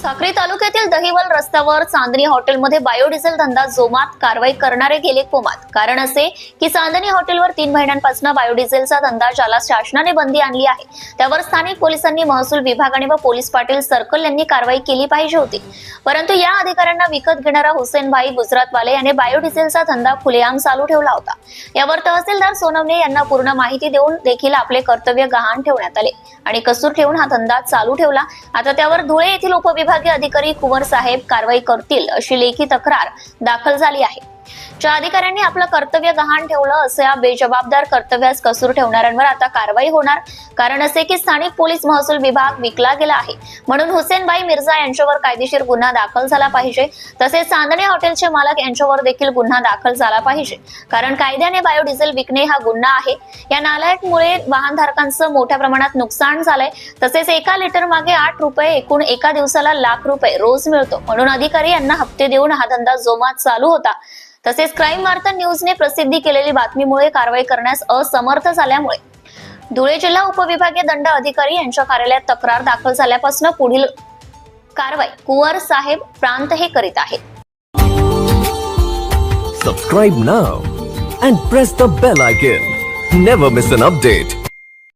साक्री तालुक्यातील दहिवल रस्त्यावर चांदणी हॉटेलमध्ये बायोडिझेल धंदा जोमात कारवाई करणारे गेले कोमात. कारण असे की चांदणी हॉटेलवर तीन महिन्यांपासून बायोडिझेलचा धंदा ज्याला शासनाने बंदी आणली आहे त्यावर स्थानिक पोलिसांनी महसूल विभागाने व पोलीस पाटील सर्कल यांनी कारवाई केली पाहिजे होती. परंतु या अधिकाऱ्यांना विकत घेणारा हुसेन भाई गुजरातवाले याने बायोडिझेलचा धंदा खुलेआम चालू ठेवला होता. यावर तहसीलदार सोनवणे यांना पूर्ण माहिती देऊन देखील आपले कर्तव्य गहाण ठेवण्यात आले आणि कसूर ठेवून हा धंदा चालू ठेवला. आता त्यावर धुळे येथील उपविभाग विभागीय अधिकारी कुंवर साहेब कारवाई करतील अशी लेखी तक्रार दाखल झाली आहे. ज्या अधिकाऱ्यांनी आपलं कर्तव्य गहाण ठेवलं असं या बेजबाबदार कर्तव्यास कसूर ठेवणाऱ्यांवर आता कारवाई होणार. कारण असे की स्थानिक पोलीस महसूल विभाग विकला गेला आहे. म्हणून हुसेनबाई मिर्झा यांच्यावर कायदेशीर गुन्हा दाखल झाला पाहिजे. तसेच चांदणे हॉटेलचे मालक यांच्यावर देखील गुन्हा दाखल झाला पाहिजे. कारण कायद्याने बायोडिझेल विकणे हा गुन्हा आहे. या नालायकमुळे वाहनधारकांचं मोठ्या प्रमाणात नुकसान झालंय. तसेच एका लिटर मागे आठ रुपये एकूण एका दिवसाला लाख रुपये रोज मिळतो. म्हणून अधिकारी यांना हप्ते देऊन हा धंदा जोमात चालू होता. तसेच क्राईम वार्ता न्यूजने प्रसिद्धी केलेली बातमीमुळे कारवाई करण्यास असमर्थ झाल्यामुळे. धुळे जिल्हा उपविभागीय दंड अधिकारी यांच्या कार्यालयात तक्रार दाखल झाल्यापासून पुढील कारवाई कुंवर साहेब प्रांत हे करीत आहेत. Subscribe now and press the bell icon never miss an update